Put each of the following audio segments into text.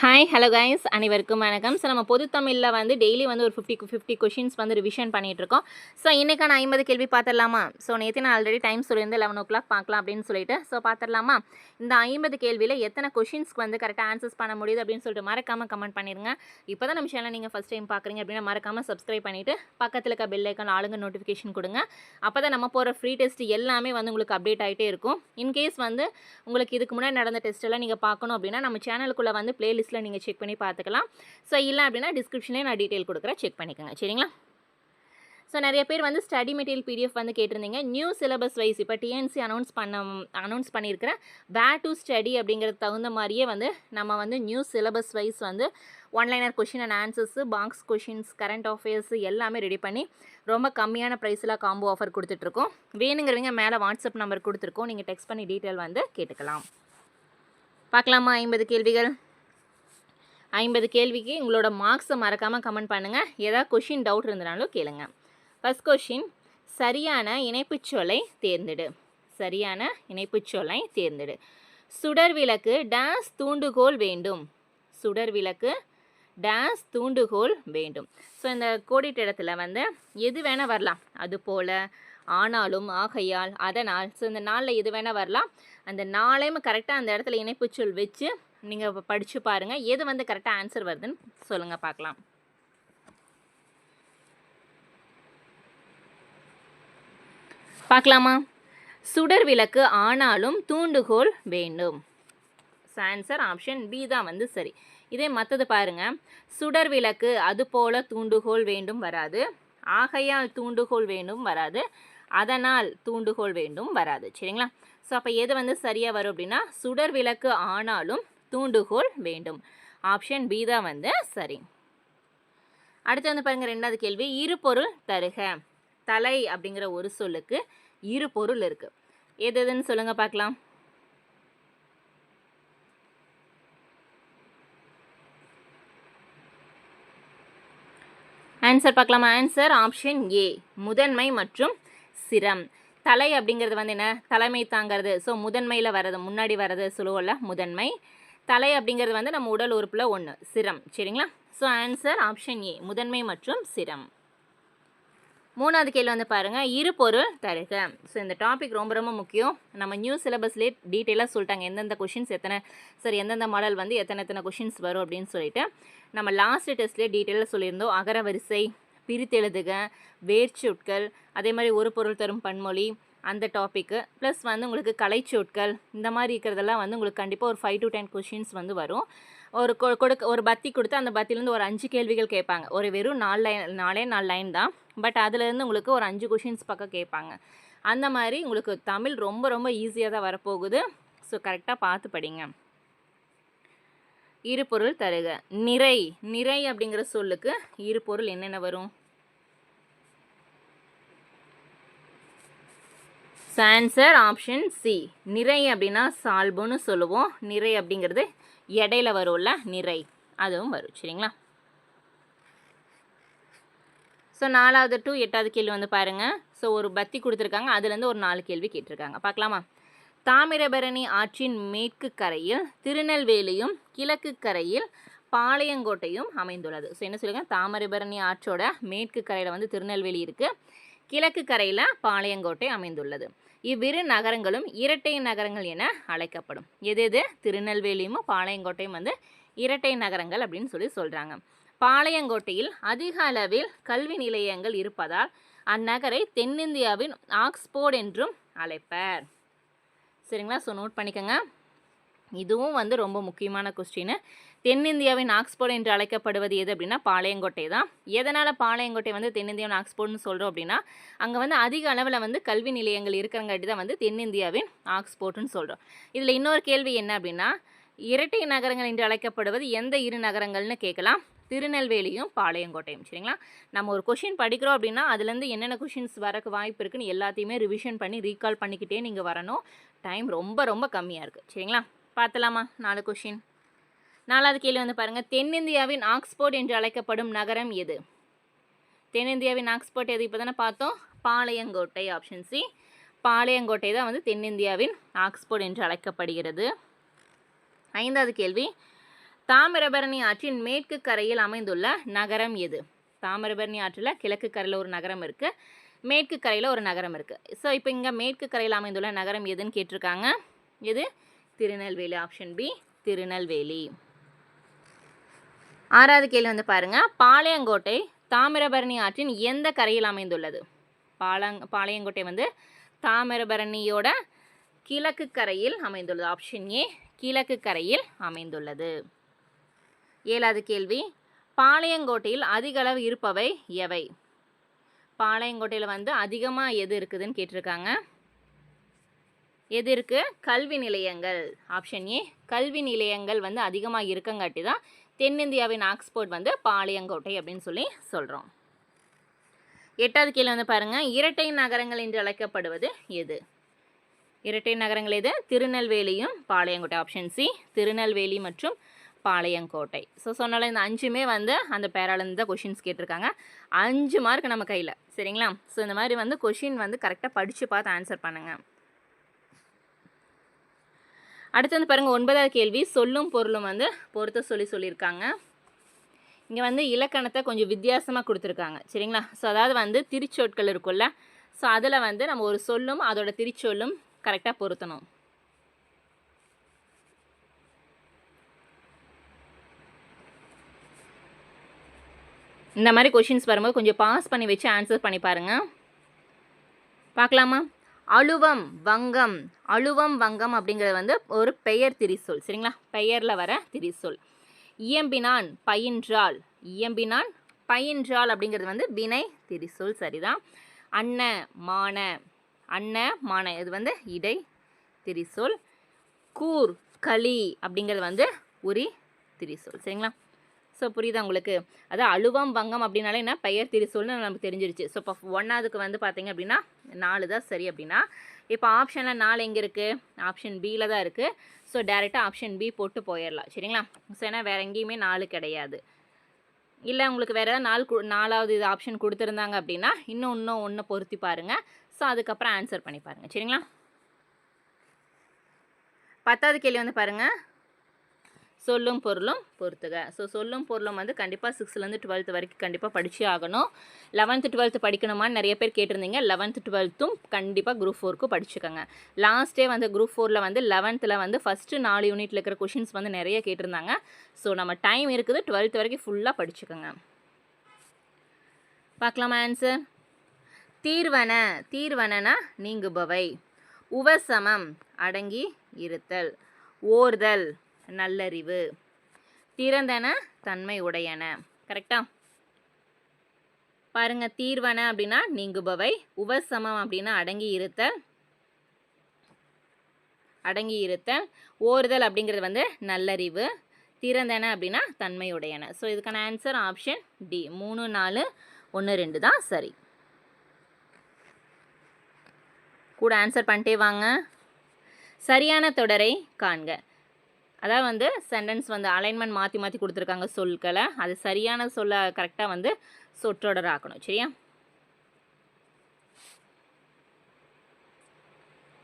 Hi hello guys அனைவருக்கும் வணக்கம். So நம்ம பொது தமிழில் வந்து டெய்லி வந்து ஒரு ஃபிஃப்டி ஃபிஃப்டி கொஷின்ஸ் வந்து ரிவிஷன் பண்ணிட்டு இருக்கோம். ஸோ இன்றைக்கான ஐம்பது கேள்வி பார்த்துடலாமா? ஸோ நேற்று நான் ஆல்ரெடி டைம் சொல்லியிருந்து லெவன் ஓ கிளாக் பார்க்கலாம் அப்படின்னு சொல்லிட்டு. ஸோ பார்த்துடலாமா? இந்த ஐம்பது கேள்வியில் எத்தனை கொஷின்ஸ்க்கு வந்து கரெக்டாக ஆன்சர்ஸ் பண்ண முடியுது அப்படின்னு சொல்லிட்டு மறக்காமல் கமெண்ட் பண்ணிடுங்க. இப்போ தான் நம்ம சேனல் நீங்கள் ஃபஸ்ட் டைம் பார்க்குறீங்க அப்படின்னா மறக்காமல் சப்ஸ்கிரைப் பண்ணிவிட்டு பக்கத்தில் இருக்க பெல் ஐக்கான் ஆளுங்க நோட்டிஃபிகேஷன் கொடுங்க. அப்போ தான் நம்ம போகிற ஃப்ரீ டெஸ்ட் எல்லாமே வந்து உங்களுக்கு அப்டேட் ஆகிட்டே இருக்கும். இன்கேஸ் வந்து உங்களுக்கு இதுக்கு முன்னாடி நடந்த டெஸ்ட்டெல்லாம் நீங்கள் பார்க்கணும் அப்படின்னா நம்ம சேனலுக்குள்ளே வந்து லிஸ்ட்டில் நீங்கள் செக் பண்ணி பார்த்துக்கலாம். ஸோ இல்லை அப்படின்னா டிஸ்கிரிப்ஷன்லேயே நான் டீட்டெயில் கொடுக்குறேன். செக் பண்ணிக்கோங்க. சரிங்களா? ஸோ நிறைய பேர் வந்து ஸ்டடி மெட்டீரியல் பிடிஎஃப் வந்து கேட்டிருந்தீங்க. நியூ சிலபஸ் வைஸ் இப்போ டிஎன்சி அனௌன்ஸ் பண்ண அனௌன்ஸ் பண்ணியிருக்கிற வேர் டு ஸ்டடி அப்படிங்கிறது தகுந்த மாதிரியே வந்து நம்ம வந்து நியூ சிலபஸ் வைஸ் வந்து one liner question and answers box questions current affairs எல்லாமே ரெடி பண்ணி ரொம்ப கம்மியான ப்ரைஸில் காம்போ ஆஃபர் கொடுத்துட்ருக்கோம். வேணுங்கிறவங்க மேலே வாட்ஸ்அப் நம்பர் கொடுத்துருக்கோம். நீங்கள் டெக்ஸ்ட் பண்ணி டீட்டெயில் வந்து கேட்டுக்கலாம். பார்க்கலாமா ஐம்பது கேள்விகள்? ஐம்பது கேள்விக்கு உங்களோட மார்க்ஸை மறக்காமல் கமெண்ட் பண்ணுங்கள் ஏதாவது கொஷின் டவுட் இருந்தனாலும் கேளுங்க. ஃபஸ்ட் கொஷின் சரியான இணைப்புச்சொல்லை தேர்ந்தெடு. சரியான இணைப்புச்சொலை தேர்ந்தெடு. சுடர் விளக்கு டேஸ் தூண்டுகோல் வேண்டும். சுடர் விளக்கு டேஸ் தூண்டுகோல் வேண்டும். ஸோ இந்த கோடிட்ட இடத்துல வந்து எது வேணால் வரலாம். அது போல் ஆனாலும் ஆகையால் அதனால். ஸோ இந்த நாளில் எது வேணால் வரலாம். அந்த நாளையும் கரெக்டாக அந்த இடத்துல இணைப்புச் சொல் வச்சு நீங்கள் படித்து பாருங்கள் எது வந்து கரெக்டாக ஆன்சர் வருதுன்னு சொல்லுங்கள் பார்க்கலாம் பார்க்கலாமா சுடர் விளக்கு ஆனாலும் தூண்டுகோல் வேண்டும். ஆன்சர் ஆப்ஷன் பி தான் வந்து சரி. இதே மற்றது பாருங்கள் சுடர் விளக்கு அது போல தூண்டுகோல் வேண்டும் வராது. ஆகையால் தூண்டுகோல் வேண்டும் வராது. அதனால் தூண்டுகோல் வேண்டும் வராது. சரிங்களா? ஸோ அப்போ எது வந்து சரியாக வரும் அப்படின்னா சுடர் விளக்கு ஆனாலும் தூண்டுகோல் வேண்டும். ஆப்ஷன் பி தான் வந்து சரி. அடுத்து வந்து பாருங்க ரெண்டாவது கேள்வி. இரு பொருள் தருக. தலை அப்படிங்கிற ஒரு சொல்லுக்கு இரு பொருள் இருக்கு. எது எதுன்னு சொல்லுங்க பார்க்கலாம். ஆன்சர் பார்க்கலாமா? ஆன்சர் ஆப்ஷன் ஏ முதன்மை மற்றும் சிரம். தலை அப்படிங்கிறது வந்து என்ன? தலைமை தாங்கிறது. ஸோ முதன்மையில் வர்றது முன்னாடி வர்றது சொல்லுவோம்ல முதன்மை தலை அப்படிங்கிறது வந்து நம்ம உடல் உறுப்பில் ஒன்று சிரம். சரிங்களா? ஸோ ஆன்சர் ஆப்ஷன் ஏ முதன்மை மற்றும் சிரம். மூணாவது கேள்வி வந்து பாருங்கள் இரு பொருள் தருக. ஸோ இந்த டாபிக் ரொம்ப ரொம்ப முக்கியம். நம்ம நியூ சிலபஸ்லேயே டீட்டெயிலாக சொல்லிட்டாங்க எந்தெந்த கொஷின்ஸ் எத்தனை சரி எந்தெந்த மாடல் வந்து எத்தனை எத்தனை கொஷின்ஸ் வரும் அப்படின்னு சொல்லிட்டு நம்ம லாஸ்ட் டெஸ்ட்லேயே டீட்டெயிலாக சொல்லியிருந்தோம். அகர வரிசை பிரித்தெழுதுக வேர்ச்சொற்கள் அதே மாதிரி ஒரு பொருள் தரும் பன்மொழி அந்த டாப்பிக்கு ப்ளஸ் வந்து உங்களுக்கு கலைச்சொற்கள் இந்த மாதிரி இருக்கிறதெல்லாம் வந்து உங்களுக்கு கண்டிப்பாக ஒரு ஃபைவ் டு டென் கொஷின்ஸ் வந்து வரும். ஒரு கொ கொடுக்க ஒரு பத்தி கொடுத்து அந்த பத்திலேருந்து ஒரு அஞ்சு கேள்விகள் கேட்பாங்க. ஒரு வெறும் நாலு லைன் நாலே நாலு லைன் தான். பட் அதுலேருந்து உங்களுக்கு ஒரு அஞ்சு கொஷின்ஸ் பக்கம் கேட்பாங்க. அந்த மாதிரி உங்களுக்கு தமிழ் ரொம்ப ரொம்ப ஈஸியாக தான் வரப்போகுது. ஸோ கரெக்டாக பார்த்து படிங்க. இருபொருள் தருக. நிறை நிறை அப்படிங்கிற சொல்லுக்கு இருபொருள் என்னென்ன வரும்? ஆன்சர் ஆப்ஷன் சி நிறை அப்படின்னா சால்புன்னு சொல்லுவோம். நிறை அப்படிங்கிறது இடையில வரும்ல நிறை. அதுவும் வரும். சரிங்களா? ஸோ நாலாவது டு எட்டாவது கேள்வி வந்து பாருங்கள் ஸோ ஒரு பத்தி கொடுத்துருக்காங்க. அதுலேருந்து ஒரு நாலு கேள்வி கேட்டிருக்காங்க. பார்க்கலாமா? தாமிரபரணி ஆற்றின் மேற்கு கரையில் திருநெல்வேலியும் கிழக்கு கரையில் பாளையங்கோட்டையும் அமைந்துள்ளது. ஸோ என்ன சொல்லுங்க? தாமிரபரணி ஆற்றோட மேற்கு கரையில் வந்து திருநெல்வேலி இருக்குது கிழக்கு கரையில் பாளையங்கோட்டை அமைந்துள்ளது. இவ்விரு நகரங்களும் இரட்டை நகரங்கள் என அழைக்கப்படும். எது எது? திருநெல்வேலியும் பாளையங்கோட்டையும் வந்து இரட்டை நகரங்கள் அப்படின்னு சொல்லி சொல்கிறாங்க பாளையங்கோட்டையில் அதிக அளவில் கல்வி நிலையங்கள் இருப்பதால் அந்நகரை தென்னிந்தியாவின் ஆக்ஸ்போர்ட் என்றும் அழைப்பர். சரிங்களா? ஸோ நோட் பண்ணிக்கோங்க. இதுவும் வந்து ரொம்ப முக்கியமான கொஸ்டின் தென்னிந்தியாவின் ஆக்ஸ்போர்ட் என்று அழைக்கப்படுவது எது அப்படின்னா பாளையங்கோட்டை தான். எதனால் பாளையங்கோட்டை வந்து தென்னிந்தியாவின் ஆக்ஸ்போர்ட்னு சொல்கிறோம் அப்படின்னா அங்கே வந்து அதிக அளவில் வந்து கல்வி நிலையங்கள் இருக்கிறங்காட்டி தான் வந்து தென்னிந்தியாவின் ஆக்ஸ்போர்ட்னு சொல்கிறோம் இதில் இன்னொரு கேள்வி என்ன அப்படின்னா இரட்டை நகரங்கள் என்று அழைக்கப்படுவது எந்த இரு நகரங்கள்னு கேட்கலாம். திருநெல்வேலியும் பாளையங்கோட்டையும் சரிங்களா? நம்ம ஒரு கொஷின் படிக்கிறோம் அப்படின்னா அதுலேருந்து என்னென்ன கொஷின்ஸ் வரக்கு வாய்ப்பு இருக்குன்னு எல்லாத்தையுமே ரிவிஷன் பண்ணி ரீகால் பண்ணிக்கிட்டே நீங்கள் வரணும். டைம் ரொம்ப ரொம்ப கம்மியாக இருக்குது சரிங்களா? பார்த்தலாமா நாலு கொஷின் நாலாவது கேள்வி வந்து பாருங்கள் தென்னிந்தியாவின் ஆக்ஸ்போர்ட் என்று அழைக்கப்படும் நகரம் எது? தென்னிந்தியாவின் ஆக்ஸ்போர்ட் எது? இப்போ தானே பார்த்தோம். பாளையங்கோட்டை ஆப்ஷன் சி பாளையங்கோட்டை தான் வந்து தென்னிந்தியாவின் ஆக்ஸ்போர்ட் என்று அழைக்கப்படுகிறது. ஐந்தாவது கேள்வி. தாமிரபரணி ஆற்றின் மேற்கு கரையில் அமைந்துள்ள நகரம் எது? தாமிரபரணி ஆற்றில் கிழக்கு கரையில் ஒரு நகரம் இருக்குது மேற்கு கரையில் ஒரு நகரம் இருக்குது ஸோ இப்போ இங்கே மேற்கு கரையில் அமைந்துள்ள நகரம் எதுன்னு கேட்டிருக்காங்க. எது? Tirunelveli option B Tirunelveli. ஆறாவது கேள்வி வந்து பாருங்கள் பாளையங்கோட்டை தாமிரபரணி ஆற்றின் எந்த கரையில் அமைந்துள்ளது? பாலங் பாளையங்கோட்டை வந்து தாமிரபரணியோட கிழக்கு கரையில் அமைந்துள்ளது. ஆப்ஷன் ஏ கிழக்கு கரையில் அமைந்துள்ளது. ஏழாவது கேள்வி பாளையங்கோட்டையில் அதிகளவு இருப்பவை எவை? பாளையங்கோட்டையில் வந்து அதிகமாக எது இருக்குதுன்னு கேட்டிருக்காங்க. எது இருக்குது கல்வி நிலையங்கள். ஆப்ஷன் ஏ கல்வி நிலையங்கள் வந்து அதிகமாக இருக்கங்காட்டி தான் தென்னிந்தியாவின் ஆக்ஸ்போர்ட் வந்து பாளையங்கோட்டை அப்படின்னு சொல்லி சொல்கிறோம் எட்டாவது கீழே வந்து பாருங்கள் இரட்டை நகரங்கள் என்று அழைக்கப்படுவது எது? இரட்டை நகரங்கள் எது? திருநெல்வேலியும் பாளையங்கோட்டை ஆப்ஷன் சி திருநெல்வேலி மற்றும் பாளையங்கோட்டை. ஸோ சொன்னால இந்த அஞ்சுமே வந்து அந்த பேராலேருந்து தான் கொஷின்ஸ் கேட்டிருக்காங்க. அஞ்சு மார்க் நம்ம கையில். சரிங்களா? ஸோ இந்த மாதிரி வந்து கொஷின் வந்து கரெக்டாக படித்து பார்த்து ஆன்சர் பண்ணுங்கள் அடுத்து வந்து பாருங்கள் ஒன்பதாவது கேள்வி. சொல்லும் பொருளும் வந்து பொறுத்த சொல்லி சொல்லியிருக்காங்க. இங்கே வந்து இலக்கணத்தை கொஞ்சம் வித்தியாசமாக கொடுத்துருக்காங்க. சரிங்களா? ஸோ அதாவது வந்து திருச்சொற்கள் இருக்குல்ல ஸோ அதில் வந்து நம்ம ஒரு சொல்லும் அதோட திருச்சொல்லும் கரெக்டாக பொருத்தணும். இந்த மாதிரி கொஷின்ஸ் வரும்போது கொஞ்சம் பாஸ் பண்ணி வச்சு ஆன்சர் பண்ணி பாருங்கள் பார்க்கலாமா? அழுவம் வங்கம். அழுவம் வங்கம் அப்படிங்கிறது வந்து ஒரு பெயர் திரிசொல். சரிங்களா? பெயரில் வர திரிசொல். இயம்பினான் பயின்றாள். இயம்பினான் பயின்றாள் அப்படிங்கிறது வந்து வினை திரிசொல். சரிதான். அன்ன மான. அன்ன மான. இது வந்து இடை திரிசொல். கூர் களி அப்படிங்கிறது வந்து உரி திரிசொல். சரிங்களா? ஸோ புரியுதா உங்களுக்கு? அதான் அழுவம் வங்கம் அப்படின்னாலே என்ன? பெயர் திரிசொல்னு நமக்கு தெரிஞ்சிருச்சு. ஸோ இப்போ ஒன்றாவதுக்கு வந்து பார்த்தீங்க அப்படின்னா நாலு தான் சரி அப்படின்னா இப்போ ஆப்ஷனில் நாலு எங்கே இருக்குது ஆப்ஷன் பியில் தான் இருக்குது ஸோ டேரெக்டாக ஆப்ஷன் பி போட்டு போயிடலாம் சரிங்களா? ஸோ ஏன்னா வேறு எங்கேயுமே நாலு கிடையாது. இல்லை உங்களுக்கு வேறு ஏதாவது நாலு கு- நாலாவது இது ஆப்ஷன் கொடுத்துருந்தாங்க அப்படின்னா இன்னும் இன்னும் ஒன்று பொருத்தி பாருங்கள் ஸோ அதுக்கப்புறம் ஆன்சர் பண்ணி பாருங்கள் சரிங்களா? பத்தாவது கேள்வி வந்து பாருங்கள் சொல்லும் பொருளும் பொறுத்துக. ஸோ சொல்லும் பொருளும் வந்து கண்டிப்பாக சிக்ஸ்த்லேருந்து டுவெல்த் வரைக்கும் கண்டிப்பாக படிச்சே ஆகணும். லெவன்த்து டுவெல்த்து படிக்கணுமான்னு நிறைய பேர் கேட்டிருந்தீங்க. லெவன்த்து டுவெல்த்தும் கண்டிப்பாக குரூப் ஃபோருக்கு படிச்சுக்கோங்க. லாஸ்ட்டே வந்து குரூப் ஃபோரில் வந்து லெவன்த்தில் வந்து ஃபஸ்ட்டு நாலு யூனிட்டில் இருக்கிற கொஷின்ஸ் வந்து நிறைய கேட்டிருந்தாங்க. ஸோ நம்ம டைம் இருக்குது. டுவெல்த் வரைக்கும் ஃபுல்லாக படிச்சுக்கோங்க. பார்க்கலாமா ஆன்சர் தீர்வன தீர்வனனா நீங்குபவை. உவசமம் அடங்கி இருத்தல். ஓர்தல் நல்லறிவு. திறந்தன தன்மை உடையன. கரெக்டா பாருங்க தீர்வன அப்படின்னா நீங்குபவை உபசமம் அப்படின்னா அடங்கி இருத்தல் அடங்கி இருத்தல். ஓறுதல் அப்படிங்கிறது வந்து நல்லறிவு. திறந்தன அப்படின்னா தன்மையுடையன ஸோ இதுக்கான ஆன்சர் ஆப்ஷன் டி மூணு நாலு ஒன்று ரெண்டு தான் சரி. கூட ஆன்சர் பண்ணிட்டே வாங்க. சரியான தொடரை காண்க. அதாவது வந்து சென்டென்ஸ் வந்து அலைன்மெண்ட் மாற்றி மாற்றி கொடுத்துருக்காங்க சொற்களை அது சரியான சொல்ல கரெக்டாக வந்து சொற்றொடர் ஆக்கணும் சரியா?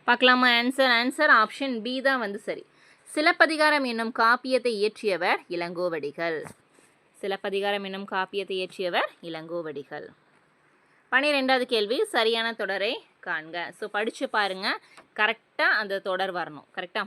பார்க்கலாமா? ஆன்சர் ஆன்சர் ஆப்ஷன் பி தான் வந்து சரி. சிலப்பதிகாரம் என்னும் காப்பியத்தை இயற்றியவர் இளங்கோவடிகள். சிலப்பதிகாரம் என்னும் காப்பியத்தை இயற்றியவர் இளங்கோவடிகள். பனிரெண்டாவது கேள்வி சரியான தொடரை காண்க. ஸோ படித்து பாருங்கள் கரெக்டாக அந்த தொடர் வரணும் கரெக்டாக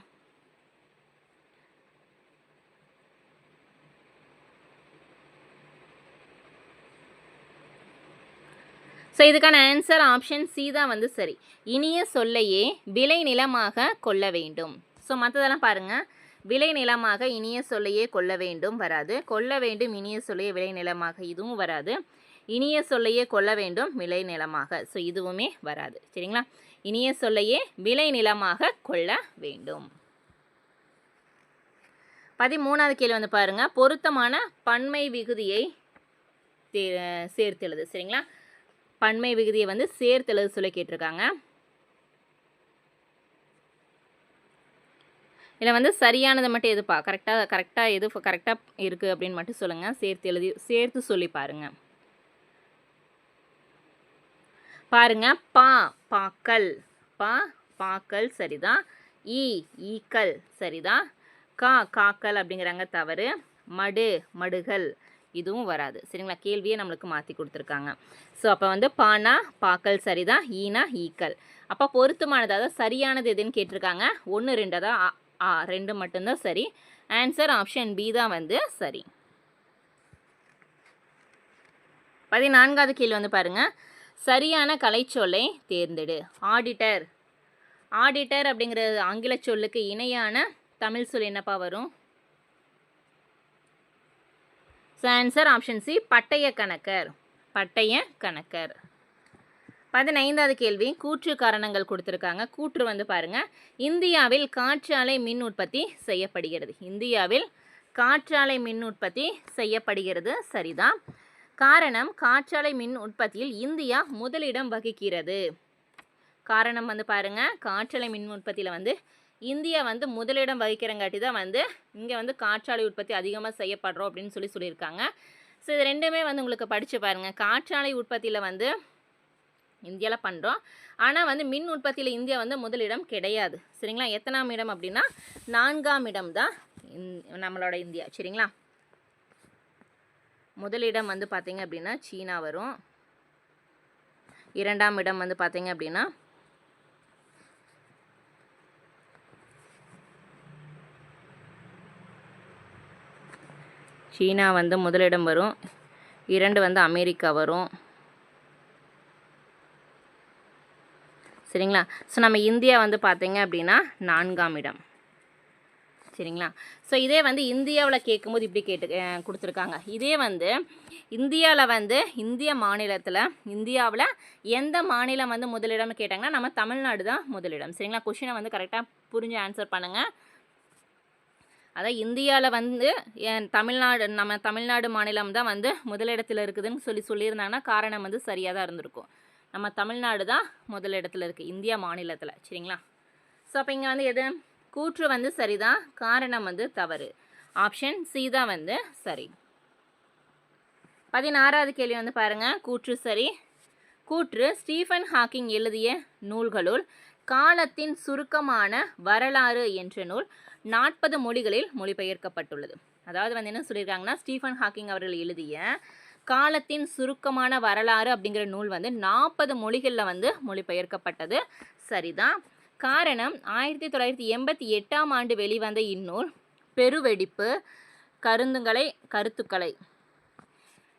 ஸோ இதுக்கான ஆன்சர் ஆப்ஷன் சி தான் வந்து சரி. இனிய சொல்லையே விளை நிலமாக கொள்ள வேண்டும். ஸோ மற்றதெல்லாம் பாருங்கள் விளை நிலமாக இனிய சொல்லையே கொள்ள வேண்டும் வராது. கொள்ள வேண்டும் இனிய சொல்லையே விளை நிலமாக இதுவும் வராது. இனிய சொல்லையே கொள்ள வேண்டும் விளை நிலமாக. ஸோ இதுவுமே வராது. சரிங்களா? இனிய சொல்லையே விளை நிலமாக கொள்ள வேண்டும். பதிமூணாவது கேள்வி வந்து பாருங்கள் பொருத்தமான பன்மை விகுதியை தே- சேர்த்தெழுது சரிங்களா? பன்மை விகுதியை வந்து சேர்த்தெழுத சொல்லி கேட்டிருக்காங்க. இல்லை வந்து சரியானதை மட்டும் எதுப்பா? கரெக்டாக கரெக்டாக எது கரெக்டாக இருக்குது அப்படின்னு மட்டும் சொல்லுங்கள் சேர்த்து எழுதி சேர்த்து சொல்லி பாருங்கள் பாருங்கள் பா பாக்கல் பா பாக்கல் சரிதான் ஈ ஈக்கல் சரிதான் கா காக்கல் அப்படிங்கிறாங்க தவறு. மடு மடுகள். இதுவும் வராது. சரிங்களா? கேள்வியே நம்மளுக்கு மாற்றி கொடுத்துருக்காங்க. ஸோ அப்போ வந்து பானா பாக்கல் சரிதான் ஈனா ஈக்கல் அப்போ பொருத்தமானது அதாவது சரியானது எதுன்னு கேட்டிருக்காங்க? ஒன்று ரெண்டு தான் ஆ, ரெண்டு மட்டும்தான் சரி. ஆன்சர் ஆப்ஷன் பி தான் வந்து சரி. பதினான்காவது கேள்வி வந்து பாருங்கள் சரியான கலைச்சொல்லை தேர்ந்தெடு. ஆடிட்டர் ஆடிட்டர் அப்படிங்கிற ஆங்கில சொல்லுக்கு இணையான தமிழ் சொல் என்னப்பா வரும்? ஸோ ஆன்சர் ஆப்ஷன் சி பட்டய கணக்கர். பட்டய கணக்கர். பதினைந்தாவது கேள்வி கூற்று காரணங்கள் கொடுத்துருக்காங்க. கூற்று வந்து பாருங்க. இந்தியாவில் காற்றாலை மின் உற்பத்தி செய்யப்படுகிறது. இந்தியாவில் காற்றாலை மின் உற்பத்தி செய்யப்படுகிறது. சரிதான். காரணம் காற்றாலை மின் உற்பத்தியில் இந்தியா முதலிடம் வகிக்கிறது. காரணம் வந்து பாருங்கள் காற்றாலை மின் உற்பத்தியில் வந்து இந்தியா வந்து முதலிடம் வகிக்கிறங்காட்டி தான் வந்து இங்கே வந்து காற்றாலை உற்பத்தி அதிகமாக செய்யப்படுறோம் அப்படின்னு சொல்லி சொல்லியிருக்காங்க. ஸோ இது ரெண்டுமே வந்து உங்களுக்கு படித்து பாருங்கள் காற்றாலை உற்பத்தியில் வந்து இந்தியாவில் பண்ணுறோம் ஆனால் வந்து மின் உற்பத்தியில் இந்தியா வந்து முதலிடம் கிடையாது. சரிங்களா? எத்தனாம் இடம் அப்படின்னா நான்காம் இடம் தான் இந்- நம்மளோட இந்தியா. சரிங்களா? முதலிடம் வந்து பார்த்தீங்க அப்படின்னா சீனா வரும். இரண்டாம் இடம் வந்து பார்த்தீங்க அப்படின்னா சீனா வந்து முதலிடம் வரும். இரண்டு வந்து அமெரிக்கா வரும். சரிங்களா? ஸோ நம்ம இந்தியா வந்து பார்த்தீங்க அப்படின்னா நான்காம் இடம். சரிங்களா? ஸோ இதே வந்து இந்தியாவில் கேட்கும்போது இப்படி கேட்டு கொடுத்துருக்காங்க. இதே வந்து இந்தியாவில் வந்து இந்திய மாநிலத்தில் இந்தியாவில் எந்த மாநிலம் வந்து முதலிடம்னு கேட்டாங்கன்னா நம்ம தமிழ்நாடு தான் முதலிடம். சரிங்களா? கொஷினை வந்து கரெக்டாக புரிஞ்சு ஆன்சர் பண்ணுங்கள் அதான் இந்தியாவில் வந்து என் தமிழ்நாடு நம்ம தமிழ்நாடு மாநிலம் தான் வந்து முதலிடத்தில் இருக்குதுன்னு சொல்லி சொல்லியிருந்தாங்கன்னா காரணம் வந்து சரியாக தான் இருந்திருக்கும். நம்ம தமிழ்நாடு தான் முதலிடத்தில் இருக்குது இந்தியா மாநிலத்தில். சரிங்களா? ஸோ அப்போ இங்கே வந்து எது? கூற்று வந்து சரிதான் காரணம் வந்து தவறு. ஆப்ஷன் சி தான் வந்து சரி. பதினாறாவது கேள்வி வந்து பாருங்கள் கூற்று சரி. கூற்று ஸ்டீஃபன் ஹாக்கிங் எழுதிய நூல்களுள் காலத்தின் சுருக்கமான வரலாறு என்ற நூல் நாற்பது மொழிகளில் மொழிபெயர்க்கப்பட்டுள்ளது. அதாவது வந்து என்ன சொல்லியிருக்காங்கன்னா ஸ்டீஃபன் ஹாக்கிங் அவர்கள் எழுதிய காலத்தின் சுருக்கமான வரலாறு அப்படிங்கிற நூல் வந்து நாற்பது மொழிகளில் வந்து மொழிபெயர்க்கப்பட்டது. சரிதான். காரணம் ஆயிரத்தி தொள்ளாயிரத்தி எண்பத்தி எட்டாம் ஆண்டு வெளிவந்த இந்நூல் பெருவெடிப்பு கருந்துங்களை கருத்துக்களை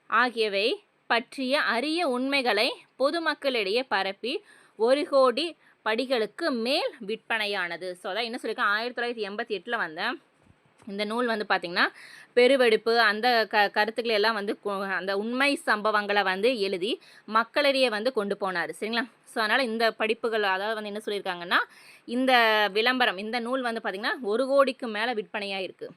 ஆகியவை பற்றிய அரிய உண்மைகளை பொதுமக்களிடையே பரப்பி ஒரு கோடி படிகளுக்கு மேல் விற்பனையானது. ஸோ அதான் என்ன சொல்லியிருக்கேன்? ஆயிரத்தி தொள்ளாயிரத்தி எண்பத்தி எட்டில் வந்தேன் இந்த நூல் வந்து பார்த்திங்கன்னா பெருவெடுப்பு அந்த க கருத்துக்களை எல்லாம் வந்து கொ- அந்த உண்மை சம்பவங்களை வந்து எழுதி மக்களிடையே வந்து கொண்டு போனார். சரிங்களா? ஸோ அதனால் இந்த படிப்புகள் அதாவது வந்து என்ன சொல்லியிருக்காங்கன்னா இந்த விளம்பரம் இந்த நூல் வந்து பார்த்திங்கன்னா ஒரு கோடிக்கு மேலே விற்பனையாக இருக்குது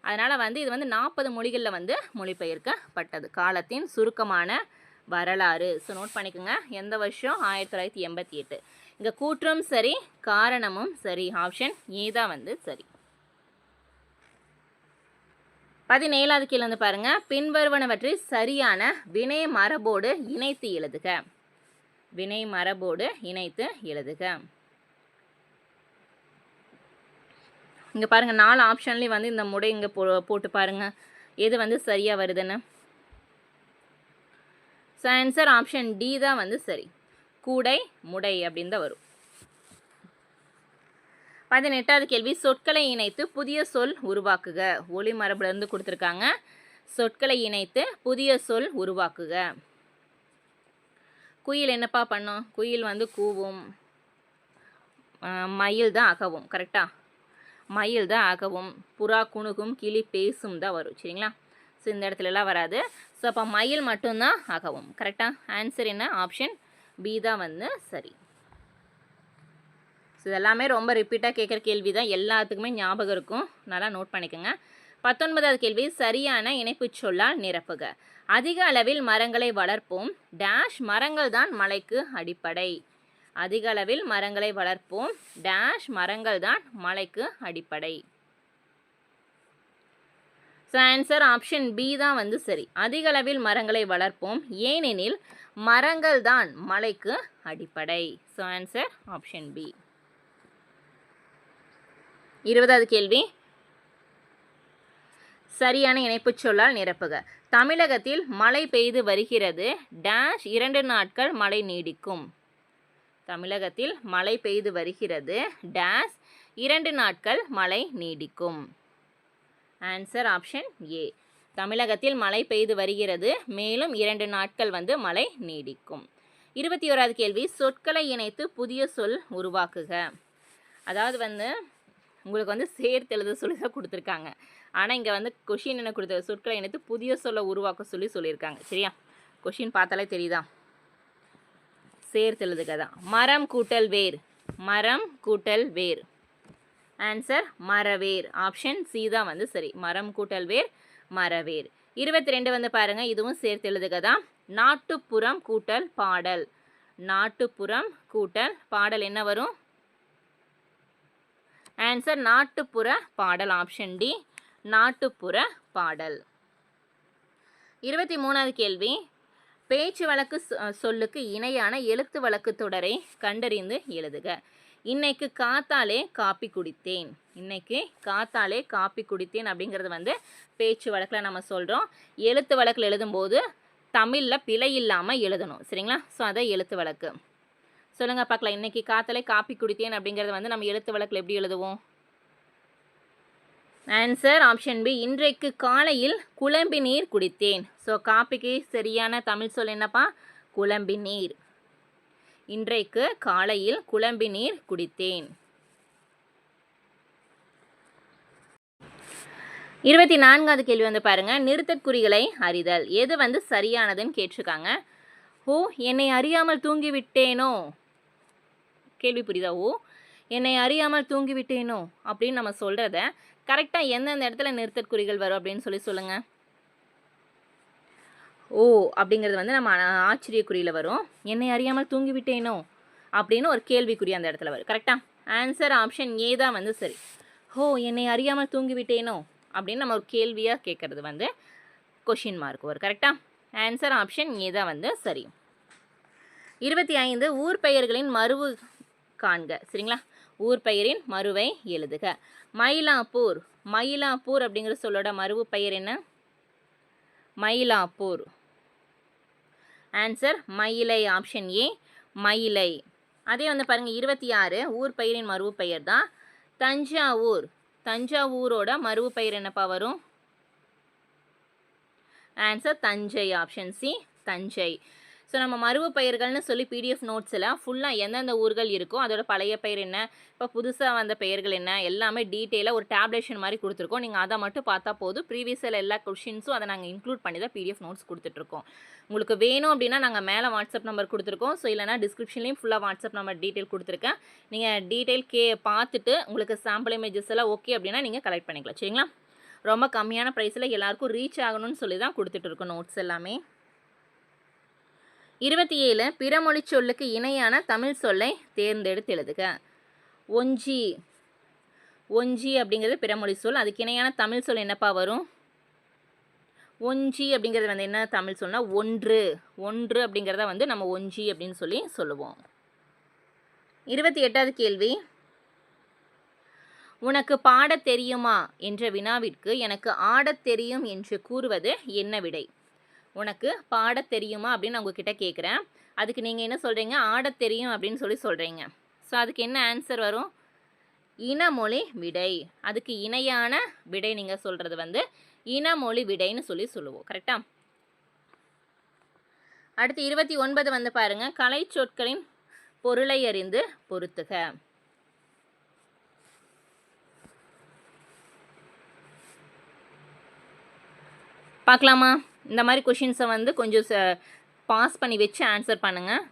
அதனால் வந்து இது வந்து நாற்பது மொழிகளில் வந்து மொழிபெயர்க்கப்பட்டது. காலத்தின் சுருக்கமான வரலாறு. ஸோ நோட் பண்ணிக்கோங்க. எந்த வருஷம்? ஆயிரத்தி தொள்ளாயிரத்தி எண்பத்தி எட்டு. இங்கே கூற்றும் சரி காரணமும் சரி. ஆப்ஷன் ஏ தான் வந்து சரி. பதினேழாவது கீழே வந்து பாருங்க. பின்வருவனவற்றை சரியான வினை மரபோடு இணைத்து எழுதுக. வினை மரபோடு இணைத்து எழுதுக. இங்கே பாருங்க நாலு ஆப்ஷன்லேயும் வந்து இந்த முடை இங்கே போ போட்டு பாருங்க. எது வந்து சரியாக வருதுன்னு? ஸோ ஆன்சர் ஆப்ஷன் டி தான் வந்து சரி. கூடை முடை அப்படின்னு தான் வரும். பதினெட்டாவது கேள்வி சொற்களை இணைத்து புதிய சொல் உருவாக்குக. ஒளி மரபுலேருந்து கொடுத்துருக்காங்க. சொற்களை இணைத்து புதிய சொல் உருவாக்குக. குயில் என்னப்பா பண்ணும்? குயில் வந்து கூவும். மயில் தான் அகவும் கரெக்டா மயில் தான் அகவும். புறா குணுகும் கிளி பேசும் தான் வரும் சரிங்களா? ஸோ இந்த இடத்துலலாம் வராது. ஸோ அப்போ மயில் மட்டும்தான் அகவும் கரெக்டாக ஆன்சர் என்ன? ஆப்ஷன் பி தான் வந்து சரி. ஸோ இதெல்லாமே ரொம்ப ரிப்பீட்டாக கேட்குற கேள்வி தான். எல்லாத்துக்குமே ஞாபகம் இருக்கும். நல்லா நோட் பண்ணிக்கோங்க. பத்தொன்பதாவது கேள்வி சரியான இணைப்புச் சொல்லால் நிரப்புக. அதிக அளவில் மரங்களை வளர்ப்போம். டேஷ் மரங்கள் தான் மலைக்கு அடிப்படை. அதிக அளவில் மரங்களை வளர்ப்போம். டேஷ் மரங்கள் தான் மலைக்கு அடிப்படை. ஸோ ஆன்சர் ஆப்ஷன் பி தான் வந்து சரி. அதிக அளவில் மரங்களை வளர்ப்போம். ஏனெனில் மரங்கள் தான் மலைக்கு அடிப்படை. ஸோ ஆன்சர் ஆப்ஷன் பி இருபதாவது கேள்வி. சரியான இணைப்புச் சொல்லால் நிரப்புக. தமிழகத்தில் மழை பெய்து வருகிறது. டேஷ் இரண்டு நாட்கள் மழை நீடிக்கும். தமிழகத்தில் மழை பெய்து வருகிறது. டேஷ் இரண்டு நாட்கள் மழை நீடிக்கும். ஆன்சர் ஆப்ஷன் ஏ தமிழகத்தில் மழை பெய்து வருகிறது. மேலும் இரண்டு நாட்கள் வந்து மழை நீடிக்கும். இருபத்தி ஓராவது கேள்வி சொற்களை இணைத்து புதிய சொல் உருவாக்குக. அதாவது வந்து உங்களுக்கு வந்து சேர்த்து எழுத சொல்லி தான் கொடுத்துருக்காங்க. ஆனால் இங்கே வந்து கொஷின் என்ன கொடுத்த சொற்களை இணைத்து புதிய சொல்லை உருவாக்க சொல்லி சொல்லியிருக்காங்க. சரியா? கொஷின் பார்த்தாலே தெரியுதா? சேர்த்து எழுதுக தான். மரம் கூட்டல் வேர். மரம் கூட்டல் வேர். ஆன்சர் மரவேர். ஆப்ஷன் சி தான் வந்து சரி. மரம் கூட்டல் வேர் மரவேர். இருபத்தி ரெண்டு வந்து பாருங்க இதுவும் சேர்த்து எழுதுக தான் நாட்டுப்புறம் கூட்டல் பாடல். நாட்டுப்புறம் கூட்டல் பாடல் என்ன வரும்? ஆன்சர் நாட்டுப்புற பாடல் ஆப்ஷன் டி நாட்டுப்புற பாடல். இருபத்தி மூணாவது கேள்வி. பேச்சு வழக்கு சொல்லுக்கு இணையான எழுத்து வழக்கு தொடரை கண்டறிந்து எழுதுக. இன்னைக்கு காத்தாலே காப்பி குடித்தேன். இன்னைக்கு காத்தாலே காப்பி குடித்தேன் அப்படிங்கிறது வந்து பேச்சு வழக்கில் நம்ம சொல்கிறோம் எழுத்து வழக்கில் எழுதும்போது தமிழில் பிழை இல்லாமல் எழுதணும். சரிங்களா? ஸோ அதை எழுத்து வழக்கு. சொல்லுங்கள் பார்க்கலாம். இன்றைக்கி காத்தாலே காப்பி குடித்தேன் அப்படிங்கிறது வந்து நம்ம எழுத்து வழக்கில் எப்படி எழுதுவோம்? ஆன்சர் ஆப்ஷன் பி இன்றைக்கு காலையில் குழம்பி நீர் குடித்தேன். ஸோ காப்பிக்கு சரியான தமிழ் சொல் என்னப்பா? குழம்பி நீர். இன்றைக்கு காலையில் குழம்பி நீர் குடித்தேன். இருபத்தி நான்காவது கேள்வி வந்து பாருங்க. நிறுத்தற்குறிகளை அறிதல். எது வந்து சரியானதுன்னு கேட்டிருக்காங்க. ஓ என்னை அறியாமல் தூங்கிவிட்டேனோ? கேள்வி புரியுதா ஓ என்னை அறியாமல் தூங்கிவிட்டேனோ? அப்படின்னு நம்ம சொல்கிறத கரெக்டாக எந்தெந்த இடத்துல நிறுத்தற்குறிகள் வரும் அப்படின்னு சொல்லி சொல்லுங்கள் ஓ அப்படிங்கிறது வந்து நம்ம ஆச்சரியக்குறியில் வரும். என்னை அறியாமல் தூங்கிவிட்டேனோ? அப்படின்னு ஒரு கேள்விக்குறி அந்த இடத்துல வரும். கரெக்டாக ஆன்சர் ஆப்ஷன் ஏ தான் வந்து சரி. ஓ என்னை அறியாமல் தூங்கிவிட்டேனோ? அப்படின்னு நம்ம ஒரு கேள்வியாக கேட்குறது வந்து கொஷின் மார்க் வரும். கரெக்டாக ஆன்சர் ஆப்ஷன் ஏ தான் வந்து சரி. இருபத்தி ஐந்து ஊர் பெயர்களின் மறுவு காண்க. சரிங்களா? ஊர் பெயரின் மறுவை எழுதுக. மயிலாப்பூர். மயிலாப்பூர் அப்படிங்கிற சொல்லோட மறுவு பெயர் என்ன? Mylapore. Answer Mylai option A Mylai. அதே வந்து பாருங்கள் இருபத்தி ஆறு ஊர் பயிரின் மறுவு பெயர் தான். தஞ்சாவூர். தஞ்சாவூரோட மறுவு பெயர் என்னப்பா வரும்? Answer Thanjai option C Thanjai. So நம்ம மருவு பெயர்கள்னு சொல்லி பிடிஎஃப் நோட்ஸில் ஃபுல்லாக எந்தெந்த ஊர்கள் இருக்கோ அதோட பழைய பெயர் என்ன இப்போ புதுசாக வந்த பெயர்கள் என்ன எல்லாமே டீட்டெயிலாக ஒரு டேப்லேஷன் மாதிரி கொடுத்துருக்கோம். நீங்கள் அதை மட்டும் பார்த்தா போதும். ப்ரீவியஸில் எல்லா கொஷின்ஸும் அதை நாங்கள் இன்க்ளூட் பண்ணி தான் பிடிஎஃப் நோட்ஸ் கொடுத்துட்ருக்கோம் உங்களுக்கு வேணும் அப்படின்னா நாங்கள் மேலே வாட்ஸ்அப் நம்பர் கொடுத்துருக்கோம். ஸோ இல்லைனா டிஸ்கிரிப்ஷன்லேயும் ஃபுல்லாக வாட்ஸ்அப் நம்பர் டீட்டெயில் கொடுத்துருக்கேன். நீங்கள் டீட்டெயில் கே பார்த்துட்டு உங்களுக்கு சாம்பிள் இமேஜஸ் எல்லாம் ஓகே அப்படின்னா நீங்கள் கலெக்ட் பண்ணிக்கலாம். சரிங்களா? ரொம்ப கம்மியான ப்ரைஸில் எல்லாருக்கும் ரீச் ஆகணும்னு சொல்லி தான் கொடுத்துட்ருக்கோம் நோட்ஸ் எல்லாமே. இருபத்தி ஏழு பிறமொழி சொல்லுக்கு இணையான தமிழ் சொல்லை தேர்ந்தெடுத்து எழுதுக. ஒஞ்சி. ஒஞ்சி அப்படிங்கிறது பிறமொழி சொல். அதுக்கு இணையான தமிழ் சொல் என்னப்பா வரும்? ஒஞ்சி அப்படிங்கிறது வந்து என்ன தமிழ் சொல்னா? ஒன்று. ஒன்று அப்படிங்கிறத வந்து நம்ம ஒஞ்சி அப்படின்னு சொல்லி சொல்லுவோம். இருபத்தி எட்டாவது கேள்வி. உனக்கு பாடத் தெரியுமா? என்ற வினாவிற்கு எனக்கு ஆடத் தெரியும் என்று கூறுவது என்ன விடை? உனக்கு பாடத் தெரியுமா அப்படின்னு நான் உங்ககிட்ட கேட்குறேன் அதுக்கு நீங்கள் என்ன சொல்கிறீங்க ஆடத் தெரியும் அப்படின்னு சொல்லி சொல்கிறீங்க ஸோ அதுக்கு என்ன ஆன்சர் வரும்? இனமொழி விடை. அதுக்கு இணையான விடை நீங்கள் சொல்கிறது வந்து இனமொழி விடைன்னு சொல்லி சொல்லுவோம். கரெக்டாக அடுத்து இருபத்தி ஒன்பது வந்து பாருங்கள் கலை சொற்களின் பொருளை அறிந்து பொருத்துக. பார்க்கலாமா? இந்த மாதிரி கொஷின்ஸை வந்து கொஞ்சம் பாஸ் பண்ணி வச்சு ஆன்சர் பண்ணுங்கள்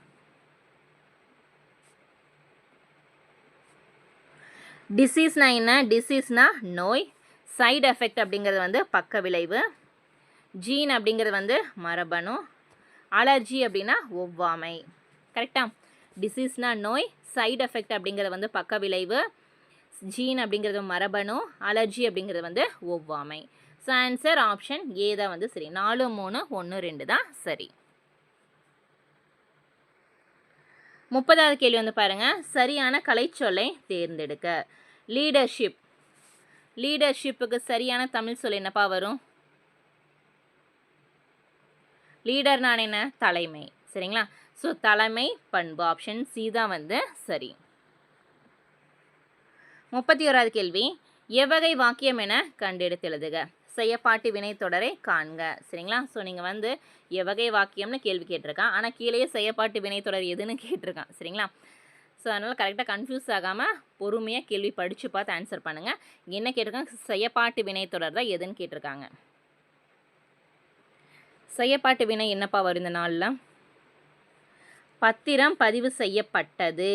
டிசீஸ்னா என்ன? டிசீஸ்னா நோய். சைடு எஃபெக்ட் அப்படிங்கிறது வந்து பக்க விளைவு. ஜீன் அப்படிங்கிறது வந்து மரபணு. அலர்ஜி அப்படின்னா ஒவ்வாமை. கரெக்டாக டிசீஸ்னா நோய். சைடு எஃபெக்ட் அப்படிங்கிறது வந்து பக்க விளைவு. ஜீன் அப்படிங்கிறது மரபணு. அலர்ஜி அப்படிங்கிறது வந்து ஒவ்வாமை. ஸோ ஆன்சர் ஆப்ஷன் ஏ தான் வந்து சரி. நாலு மூணு ஒன்று ரெண்டு தான் சரி. முப்பதாவது கேள்வி வந்து பாருங்கள் சரியான கலைச்சொல்லை தேர்ந்தெடுக்க. லீடர்ஷிப் லீடர்ஷிப்புக்கு சரியான தமிழ் சொல் என்னப்பா வரும்? லீடர் நான் என்ன? தலைமை. சரிங்களா? ஸோ தலைமை பண்பு ஆப்ஷன் சி தான் வந்து சரி. முப்பத்தி ஓராவது கேள்வி. எவ்வகை வாக்கியம் என கண்டெடுத்து எழுதுக. செய்யப்பாட்டு வினைத்தொடரை காண்க. சரிங்களா? ஸோ நீங்கள் வந்து எவ்வகை வாக்கியம்னு கேள்வி கேட்டிருக்கான். ஆனால் கீழேயே செய்யப்பாட்டு வினைத்தொடர் எதுன்னு கேட்டிருக்கான். சரிங்களா? ஸோ அதனால் கரெக்டாக கன்ஃபியூஸ் ஆகாமல் பொறுமையாக கேள்வி படித்து பார்த்து ஆன்சர் பண்ணுங்கள் என்ன கேட்டிருக்காங்க செய்யப்பாட்டு வினைத்தொடர் தான் எதுன்னு கேட்டிருக்காங்க. செய்யப்பாட்டு வினை என்னப்பா வரும் இந்த நாளில்? பத்திரம் பதிவு செய்யப்பட்டது.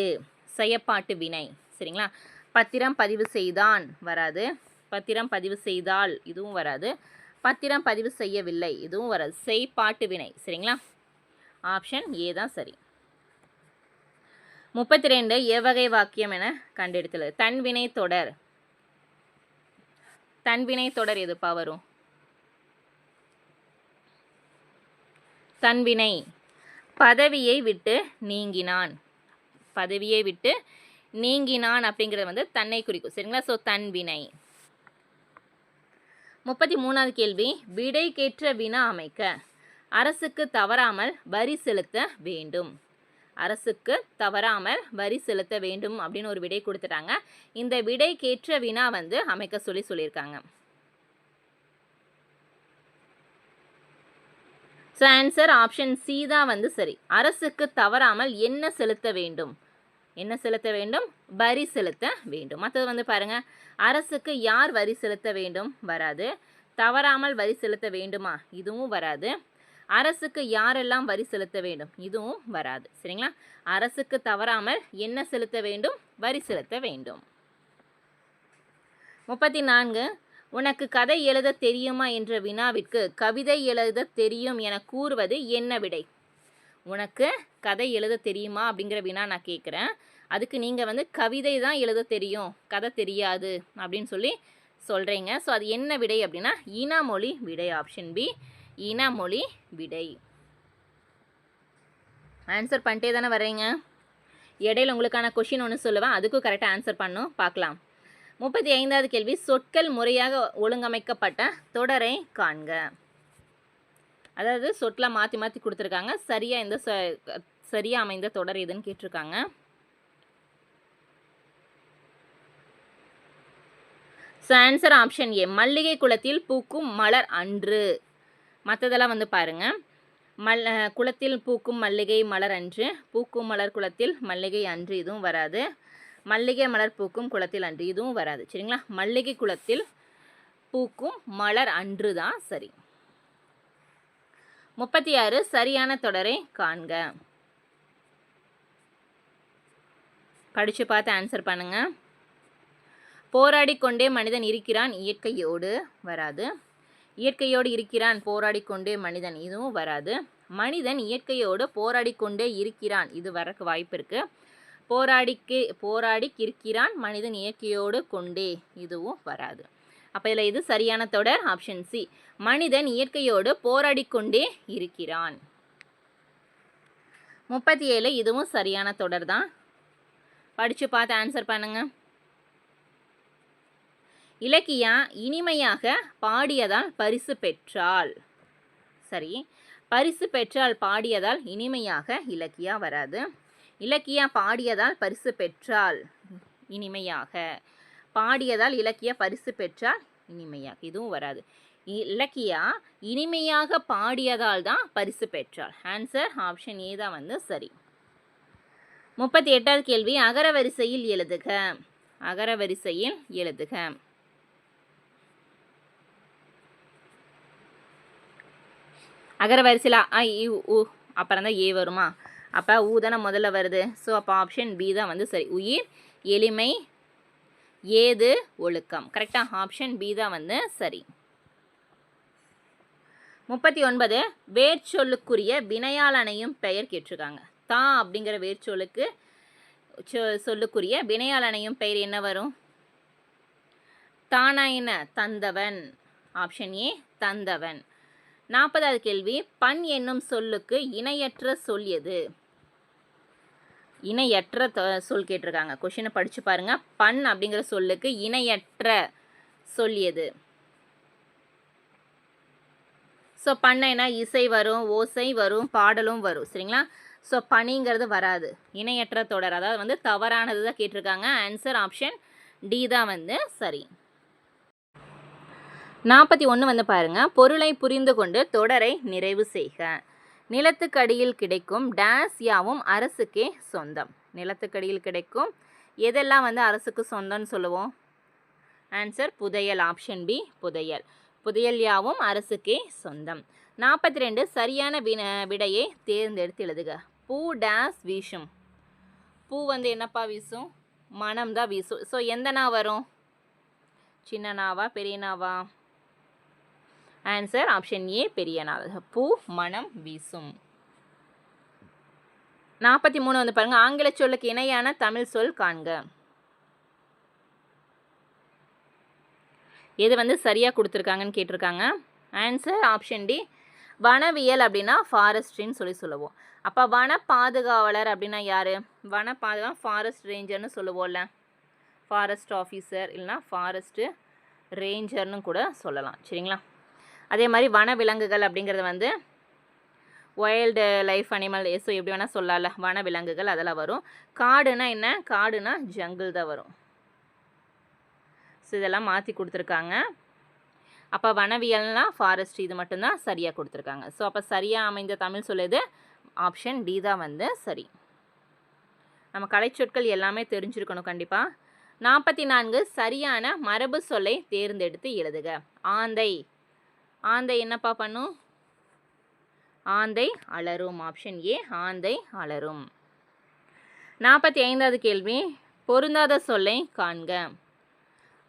செய்யப்பாட்டு வினை. சரிங்களா? பத்திரம் பதிவு செய்தான். வராது. பத்திரம் பதிவு செய்தால் இதுவும் வராது. பத்திரம் பதிவு செய்யவில்லை இதுவும் வராது. செய்பாட்டு வினை. சரிங்களா? ஆப்ஷன் ஏ தான் சரி. முப்பத்தி ரெண்டு எவ்வகை வாக்கியம் என கண்டெடுத்துள்ளது. தன்வினை தொடர். தன்வினை தொடர் எதுப்பா வரும்? தன்வினை பதவியை விட்டு நீங்கினான். பதவியை விட்டு நீங்கினான் அப்படிங்கிறது வந்து தன்னை குறிக்கும். சரிங்களா? ஸோ தன்வினை முப்பத்தி மூணாவது கேள்வி. விடைக்கேற்ற வினா அமைக்க. அரசுக்கு தவறாமல் வரி செலுத்த வேண்டும். அரசுக்கு தவறாமல் வரி செலுத்த வேண்டும் அப்படின்னு ஒரு விடை கொடுத்துட்டாங்க. இந்த விடைக்கேற்ற வினா வந்து அமைக்க சொல்லி சொல்லியிருக்காங்க. ஸோ ஆன்சர் ஆப்ஷன் சி தான் வந்து சரி. அரசுக்கு தவறாமல் என்ன செலுத்த வேண்டும்? என்ன செலுத்த வேண்டும்? வரி செலுத்த வேண்டும். மற்றது வந்து பாருங்க அரசுக்கு யார் வரி செலுத்த வேண்டும்? வராது. தவறாமல் வரி செலுத்த வேண்டுமா? இதுவும் வராது. அரசுக்கு யாரெல்லாம் வரி செலுத்த வேண்டும்? இதுவும் வராது. சரிங்களா? அரசுக்கு தவறாமல் என்ன செலுத்த வேண்டும்? வரி செலுத்த வேண்டும். முப்பத்தி நான்கு உனக்கு கதை எழுத தெரியுமா? என்ற வினாவிற்கு கவிதை எழுத தெரியும் என கூறுவது என்ன விடை? உனக்கு கதை எழுத தெரியுமா அப்படிங்கிற வினா நான் கேட்குறேன் அதுக்கு நீங்கள் வந்து கவிதை தான் எழுத தெரியும் கதை தெரியாது அப்படின்னு சொல்லி சொல்கிறீங்க ஸோ அது என்ன விடை அப்படின்னா ஈனாமொழி விடை ஆப்ஷன் பி ஈனாமொழி விடை. ஆன்சர் பண்ணிட்டே தானே வர்றீங்க? இடையில உங்களுக்கான கொஷின் ஒன்று சொல்லுவேன் அதுக்கும் கரெக்டாக ஆன்சர் பண்ணும் பார்க்கலாம். முப்பத்தி ஐந்தாவது கேள்வி சொற்கள் முறையாக ஒழுங்கமைக்கப்பட்ட தொடரை காண்க. அதாவது சொட்டில் மாற்றி மாற்றி கொடுத்துருக்காங்க. சரியாக இந்த ச- அமைந்த தொடர் எதுன்னு கேட்டிருக்காங்க. ஸோ ஆன்சர் ஆப்ஷன் ஏ மல்லிகை குளத்தில் பூக்கும் மலர் அன்று. மற்றதெல்லாம் வந்து பாருங்கள் மல் குளத்தில் பூக்கும் மல்லிகை மலர் அன்று. பூக்கும் மலர் குளத்தில் மல்லிகை அன்று இதுவும் வராது. மல்லிகை மலர் பூக்கும் குளத்தில் அன்று இதுவும் வராது. சரிங்களா? மல்லிகை குளத்தில் பூக்கும் மலர் அன்று தான் சரி. முப்பத்தி ஆறு சரியான தொடரை காண்க. படித்து பார்த்து ஆன்சர் பண்ணுங்க. போராடி கொண்டே மனிதன் இருக்கிறான் இயற்கையோடு வராது. இயற்கையோடு இருக்கிறான் போராடி கொண்டே மனிதன் இதுவும் வராது. மனிதன் இயற்கையோடு போராடி கொண்டே இருக்கிறான் இது வரக்கு வாய்ப்பு இருக்கு. போராடிக்கு போராடி இருக்கிறான் மனிதன் இயற்கையோடு கொண்டே இதுவும் வராது. அப்போ இதில் இது சரியான தொடர் ஆப்ஷன் சி மனிதன் இயற்கையோடு போராடி கொண்டே இருக்கிறான். முப்பத்தி ஏழு இதுவும் சரியான தொடர் தான். படித்து பார்த்து ஆன்சர் பண்ணுங்க. இலக்கியா இனிமையாக பாடியதால் பரிசு பெற்றாள். சரி பரிசு பெற்றால் பாடியதால் இனிமையாக இலக்கியா வராது. இலக்கியா பாடியதால் பரிசு பெற்றால் இனிமையாக. பாடியதால் இலக்கிய பரிசு பெற்றால் இனிமையாக இதுவும் வராது. இலக்கியா இனிமையாக பாடியதால் தான் பரிசு பெற்றாள். ஆன்சர் ஆப்ஷன் ஏ தான் வந்து சரி. முப்பத்தி எட்டாவது கேள்வி அகர வரிசையில் எழுதுக. அகர வரிசையில் எழுதுக. அகர வரிசையில் அ இ உ அப்புறம் தான் ஏ வருமா? அப்போ ஊ தானே முதல்ல வருது. ஸோ அப்போ ஆப்ஷன் பி தான் வந்து சரி. உயிர் எளிமை ஏது ஒழுக்கம்? கரெக்டாக ஆப்ஷன் பி தான் வந்து சரி. முப்பத்தி ஒன்பது வேர்ச்சொல்லுக்குரிய வினையாளனையும் பெயர் கேட்டிருக்காங்க. தா அப்படிங்கிற வேர்ச்சொல்லுக்கு சொ- சொல்லுக்குரிய வினையாளனையும் பெயர் என்ன வரும்? தானா என்ன? தந்தவன். ஆப்ஷன் ஏ தந்தவன். நாற்பதாவது கேள்வி பண் என்னும் சொல்லுக்கு இணையற்ற சொல் எது? இணையற்ற த- சொல் கேட்டிருக்காங்க. கொஷினை படித்து பாருங்க. பண் அப்படிங்கிற சொல்லுக்கு இணையற்ற சொல்லியது ஸோ பண்ணைனா இசை வரும் ஓசை வரும் பாடலும் வரும். சரிங்களா? ஸோ பனிங்கிறது வராது. இணையற்ற தொடர். அதாவது வந்து தவறானது தான் கேட்டிருக்காங்க. ஆன்சர் ஆப்ஷன் டி தான் வந்து சரி. நாற்பத்தி ஒன்று வந்து பாருங்கள் பொருளை புரிந்து கொண்டு தொடரை நிறைவு செய்க. நிலத்துக்கடியில் கிடைக்கும் டேஸ் யாவும் அரசுக்கே சொந்தம். நிலத்துக்கடியில் கிடைக்கும். எதெல்லாம் வந்து அரசுக்கு சொந்தம்னு சொல்லுவோம்? ஆன்சர் புதையல். ஆப்ஷன் பி புதையல். புதையல் யாவும் அரசுக்கே சொந்தம். நாற்பத்தி ரெண்டு சரியான வின விடையை தேர்ந்தெடுத்து எழுதுக. பூ டேஸ் வீசும். பூ வந்து என்னப்பா வீசும்? மனம் தான் வீசும். ஸோ எந்த நா வரும் சின்ன நாவா பெரிய நாவா? ஆன்சர் ஆப்ஷன் ஏ பெரிய நாள். பூ மனம் வீசும். நாற்பத்தி மூணு வந்து பாருங்க. ஆங்கில சொல்லுக்கு இணையான தமிழ் சொல் காண்க. எது வந்து சரியாக கொடுத்துருக்காங்கன்னு கேட்டிருக்காங்க? ஆன்சர் ஆப்ஷன் டி வனவியல் அப்படின்னா ஃபாரஸ்ட்ரின்னு சொல்லி சொல்லுவோம். அப்போ வன பாதுகாவலர் அப்படின்னா யார்? வன பாதுகா ஃபாரஸ்ட் ரேஞ்சர்னு சொல்லுவோம்ல. ஃபாரஸ்ட் ஆஃபீஸர் இல்லைனா ஃபாரஸ்ட்டு ரேஞ்சர்னு கூட சொல்லலாம். சரிங்களா? அதே மாதிரி வன விலங்குகள் அப்படிங்கிறது வந்து வைல்டு லைஃப் அனிமல் ஸோ எப்படி வேணால் சொல்லல வன விலங்குகள் அதெல்லாம் வரும். காடுனா என்ன? காடுனா ஜங்கிள் தான் வரும். ஸோ இதெல்லாம் மாற்றி கொடுத்துருக்காங்க. அப்போ வனவியல்னா ஃபாரஸ்ட் இது மட்டும்தான் சரியாக கொடுத்துருக்காங்க. ஸோ அப்போ சரியாக அமைந்த தமிழ் சொல்லுது ஆப்ஷன் டி தான் வந்து சரி. நம்ம கலைச்சொற்கள் எல்லாமே தெரிஞ்சிருக்கணும் கண்டிப்பாக நாற்பத்தி நான்கு சரியான மரபு சொல்லை தேர்ந்தெடுத்து எழுதுக. ஆந்தை. ஆந்தை என்னப்பா பண்ணும்? ஆந்தை அலரும். ஆப்ஷன் ஏ ஆந்தை அலரும். நாற்பத்தி ஐந்தாவது கேள்வி. பொருந்தாத சொல்லை காண்க.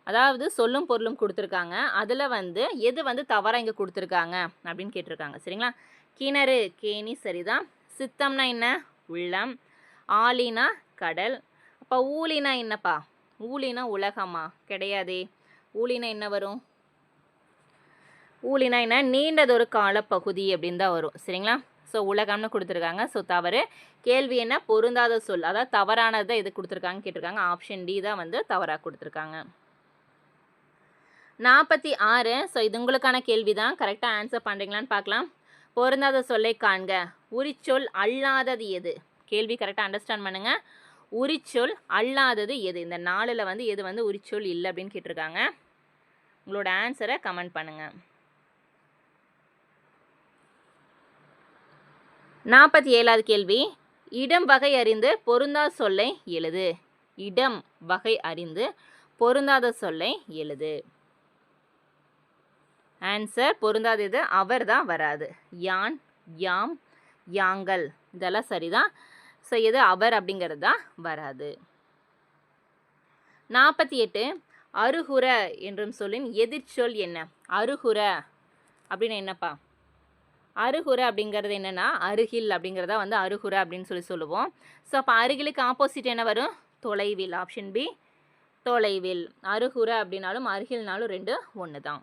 அதாவது சொல்லும் பொருளும் கொடுத்துருக்காங்க. அதில் வந்து எது வந்து தவறாக இங்கே கொடுத்துருக்காங்க அப்படின்னு கேட்டிருக்காங்க. சரிங்களா? கிணறு கேணி சரிதான் சித்தம்னா என்ன? உள்ளம். ஆலினா கடல். அப்போ ஊலினா என்னப்பா? ஊலினா உலகமா? கிடையாதே. ஊலினா என்ன வரும்? ஊழினா என்ன? நீண்டதொரு காலப்பகுதி அப்படின்னு தான் வரும். சரிங்களா? ஸோ உலகம்னு கொடுத்துருக்காங்க. ஸோ தவறு. கேள்வி என்ன? பொருந்தாத சொல். அதாவது தவறானதை எது கொடுத்துருக்காங்க கேட்டிருக்காங்க. ஆப்ஷன் டி தான் வந்து தவறாக கொடுத்துருக்காங்க. நாற்பத்தி ஆறு. ஸோ இது உங்களுக்கான கேள்வி தான். கரெக்டாக ஆன்சர் பண்ணுறீங்களான்னு பார்க்கலாம். பொருந்தாத சொல்லை காண்க. உரிச்சொல் அல்லாதது எது? கேள்வி கரெக்டாக அண்டர்ஸ்டாண்ட் பண்ணுங்கள் உரிச்சொல் அல்லாதது எது? இந்த நாளில் வந்து எது வந்து உரிச்சொல் இல்லை அப்படின்னு கேட்டிருக்காங்க. உங்களோட ஆன்சரை கமெண்ட் பண்ணுங்கள் நாற்பத்தி ஏழாவது கேள்வி. இடம் வகை அறிந்து பொருந்தா சொல்லை எழுது. இடம் வகை அறிந்து பொருந்தாத சொல்லை எழுது. ஆன்சர் பொருந்தாதது அவர் தான் வராது. யான் யாம் யாங்கள். இதெல்லாம் சரிதான். ஸோ இது அவர் அப்படிங்கிறது தான் வராது. நாற்பத்தி எட்டு அருகுற என்றும் சொல்லின் எதிர்ச்சொல் என்ன? அருகுற. அப்படின்னு என்னப்பா? அருகுரை அப்படிங்கிறது என்னென்னா அருகில் அப்படிங்கிறத வந்து அருகுரை அப்படின்னு சொல்லி சொல்லுவோம். ஸோ அப்போ அருகிலுக்கு ஆப்போசிட் என்ன வரும்? தொலைவில் ஆப்ஷன் பி தொலைவில். அருகுரை அப்படின்னாலும் அருகில்னாலும் ரெண்டு ஒன்று தான்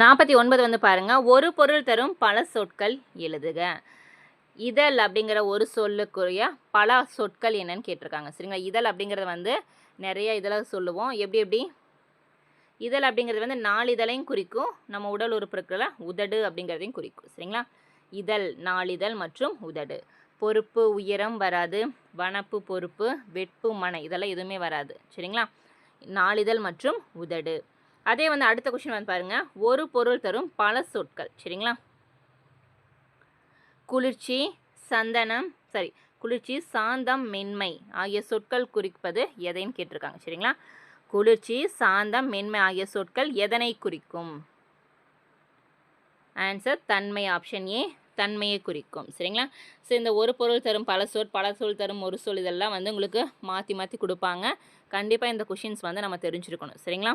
நாற்பத்தி ஒன்பது வந்து பாருங்கள் ஒரு பொருள் தரும் பல சொற்கள் எழுதுக. இதழ் அப்படிங்கிற ஒரு சொல்லுக்குரிய பல சொற்கள் என்னன்னு கேட்டிருக்காங்க. சரிங்களா? இதழ் அப்படிங்கிறது வந்து நிறைய இதழ் சொல்லுவோம். எப்படி எப்படி? இதழ் அப்படிங்கிறது வந்து நாளிதழையும் குறிக்கும். நம்ம உடல் உறுப்புகளை உதடு அப்படிங்கிறதையும் குறிக்கும். சரிங்களா? இதழ் நாளிதழ் மற்றும் உதடு. பொறுப்பு உயரம் வராது. வனப்பு பொறுப்பு வெட்பு மனை இதெல்லாம் எதுவுமே வராது. சரிங்களா? நாளிதழ் மற்றும் உதடு. அதே வந்து அடுத்த கொஷின் வந்து பாருங்க. ஒரு பொருள் தரும் பல சொற்கள். சரிங்களா? குளிர்ச்சி சந்தனம் சாரி குளிர்ச்சி சாந்தம் மென்மை ஆகிய சொற்கள் குறிப்பது எதைன்னு கேட்டிருக்காங்க. சரிங்களா? குளிர்ச்சி சாந்தம் மென்மை ஆகிய சொற்கள் எதனை குறிக்கும்? ஆன்சர் தன்மை ஆப்ஷன் ஏ தன்மையை குறிக்கும். சரிங்களா? ஸோ இந்த ஒரு பொருள் தரும் பல சொல் பல சொல் தரும் ஒரு சொல் இதெல்லாம் வந்து உங்களுக்கு மாற்றி மாற்றி கொடுப்பாங்க. கண்டிப்பாக இந்த கொஷின்ஸ் வந்து நம்ம தெரிஞ்சிருக்கணும். சரிங்களா?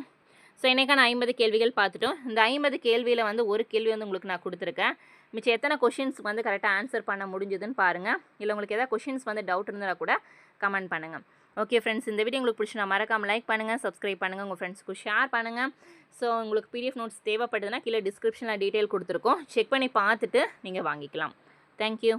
ஸோ இன்றைக்கான ஐம்பது கேள்விகள் பார்த்துட்டோம். இந்த ஐம்பது கேள்வியில் வந்து ஒரு கேள்வி வந்து உங்களுக்கு நான் கொடுத்துருக்கேன். மிச்சம் எத்தனை கொஷின்ஸ் வந்து கரெக்டாக ஆன்சர் பண்ண முடிஞ்சதுன்னு பாருங்கள் இல்லை உங்களுக்கு எதாவது கொஷின்ஸ் வந்து டவுட் இருந்தால் கூட கமெண்ட் பண்ணுங்கள் ஓகே ஃப்ரெண்ட்ஸ் இந்த வீடியோ உங்களுக்கு பிடிச்சி நான் மறக்காமல் லைக் பண்ணுங்கள் சப்ஸ்கிரைப் பண்ணுங்கள் உங்கள் ஃப்ரெண்ட்ஸ்க்கு ஷேர் பண்ணுங்கள் ஸோ உங்களுக்கு பிடிஎஃப் நோட்ஸ் தேவைப்படுதுன்னா கீழே டிஸ்கிரிப்ஷனில் டீட்டெயில் கொடுத்துருக்கோம். செக் பண்ணி பார்த்துட்டு நீங்கள் வாங்கிக்கலாம். தேங்க்யூ